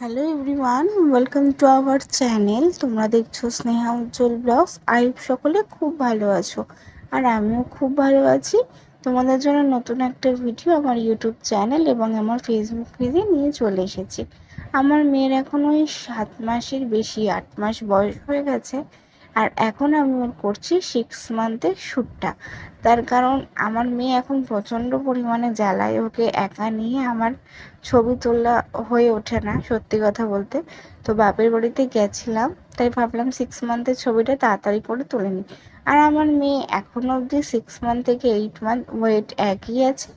Hello everyone welcome to our channel তোমরা দেখছ স্নেহা উজ্জ্বল blogs. I সকলে খুব ভালো আছো। আর আমিও খুব ভালো আছি। তোমাদের জন্য নতুন একটা ভিডিও আমার ইউটিউব চ্যানেল এবং আমার ফেসবুক পেজে নিয়ে চলে এসেছি। আমার মেয়ের এখন ওই সাত মাসের বেশি, আট মাস বয়স হয়ে গেছে। আর এখন আমি করছি সিক্স মান্থের শ্যুটটা তার কারণ আমার মেয়ে এখন প্রচণ্ড পরিমাণে জ্বালায়, ওকে একা নিয়ে আমার ছবি তোলা হয়ে ওঠে না, সত্যি কথা বলতে। তো বাপের বাড়িতে গেছিলাম, তাই ভাবলাম সিক্স মান্থের ছবিটা তাড়াতাড়ি করে তুলে নিই। আর আমার মেয়ে এখনও অবধি সিক্স মান্থ থেকে এইট মান্থ ওয়েট একই আছে,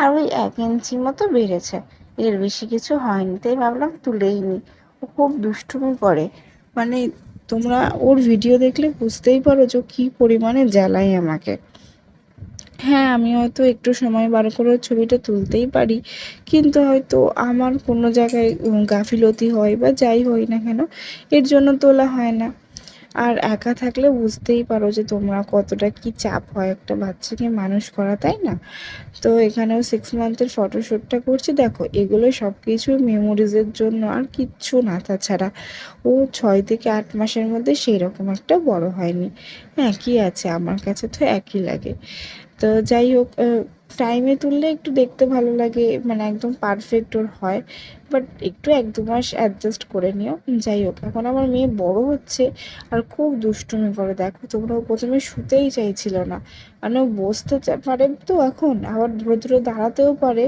আর ওই এক ইঞ্চি মতো বেড়েছে। এর বেশি কিছু হয়নি, তাই ভাবলাম তুলেই নিই। ও খুব দুষ্টুমি করে। মানে তোমরা ওর ভিডিও দেখলে বুঝতেই পারো যে কী পরিমাণে জ্বালায় আমাকে। হ্যাঁ আমি হয়তো একটু সময় বার করে ছবিটা তুলতেই পারি, কিন্তু হয়তো আমার কোনো জায়গায় গাফিলতি হয় বা যাই হই না কেন, এর জন্য তোলা হয় না। আর একা থাকলে বুঝতেই পারো যে তোমরা কতটা কি চাপ হয় একটা বাচ্চাকে মানুষ করা, তাই না? তো এখানেও সিক্স মান্থের ফটোশ্যুটটা করছি। দেখো, এগুলো সব কিছু মেমোরিজের জন্য আর কিচ্ছু না। তাছাড়া ও ছয় থেকে আট মাসের মধ্যে সেই রকম একটা বড় হয়নি। হ্যাঁ কী আছে? আমার কাছে তো একই লাগে। তো যাই হোক টাইমে তুললে একটু দেখতে ভালো লাগে। মানে একদম পারফেক্ট ওর হয়। বাট একটু এক দু মাস অ্যাডজাস্ট করে নিও। যাই হোক, এখন আমার মেয়ে বড় হচ্ছে আর খুব দুষ্টুমি করে। দেখো তোমরা প্রথমে শুতেই চাইছিল না। মানে বসতে পারে তো এখন, আবার ধরে ধরে দাঁড়াতেও পারে।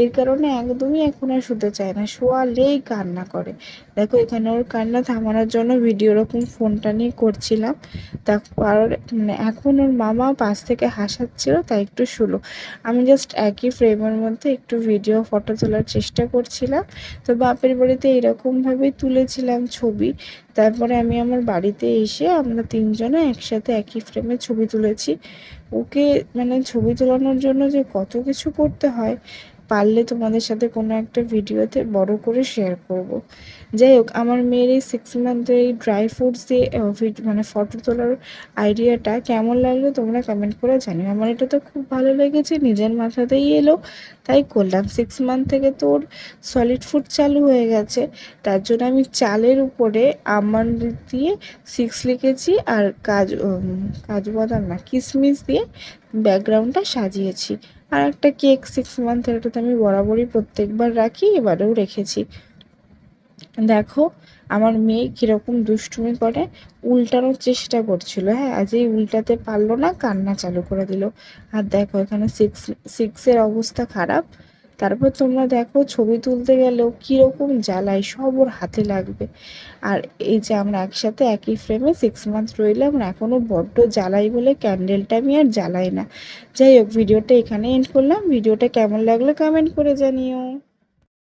এর কারণে একদমই এখন আর শুতে চায় না। শোয়ালেই কান্না করে। দেখো, এখানে ওর কান্না থামানোর জন্য ভিডিও রকম ফোনটা নিয়ে করছিলাম। তারপর মানে এখন ওর মামা পাশ থেকে হাসাচ্ছিল, তাই একটু শুলো। আমি জাস্ট একই ফ্রেমের মধ্যে একটু ভিডিও ফটো তোলার চেষ্টা করছিলাম। তো বাপের বাড়িতে এরকমভাবেই তুলেছিলাম ছবি। তারপরে আমি আমার বাড়িতে এসে আমরা তিনজনে একসাথে একই ফ্রেমে ছবি তুলেছি। ওকে মানে ছবি তোলানোর জন্য যে কত কিছু করতে হয় পারলে তোমাদের সাথে কোনো একটা ভিডিওতে বড় করে শেয়ার করব। যাই হোক আমার মেয়ের এই সিক্স মান্থের এই ড্রাই ফ্রুটস দিয়ে মানে ফটো তোলার আইডিয়াটা কেমন লাগল তোমরা কমেন্ট করে জানিও। আমার এটা তো খুব ভালো লেগেছে, নিজের মাথাতেই এলো। তাই করলাম। সিক্স মান্থ থেকে তোর সলিড ফুড চালু হয়ে গেছে। তার জন্য আমি চালের উপরে আমন্ড দিয়ে সিক্স লিখেছি আর কাজু কাজু বাদাম না কিশমিশ দিয়ে ব্যাকগ্রাউন্ডটা সাজিয়েছি। আর একটা কেক সিক্স মান্থের এটা তো আমি বরাবরই প্রত্যেকবার রাখি, এবারেও রেখেছি। দেখো, আমার মেয়ে কীরকম দুষ্টুমি করে, উল্টানোর চেষ্টা করছিল হ্যাঁ আজ এই উল্টাতে পারল না, কান্না চালু করে দিল। আর দেখো, এখানে সিক্স সিক্সের অবস্থা খারাপ। তারপর তোমরা দেখো, ছবি তুলতে গেলেও কীরকম জ্বালায়, সব ওর হাতে লাগবে। আর এই যে আমরা একসাথে একই ফ্রেমে সিক্স মান্থ রইলাম এখনও বড্ড জ্বালাই বলে ক্যান্ডেলটা আমি আর জ্বালাই না। যাই হোক, ভিডিওটা এখানে এন্ড করলাম। ভিডিওটা কেমন লাগল কমেন্ট করে জানিও।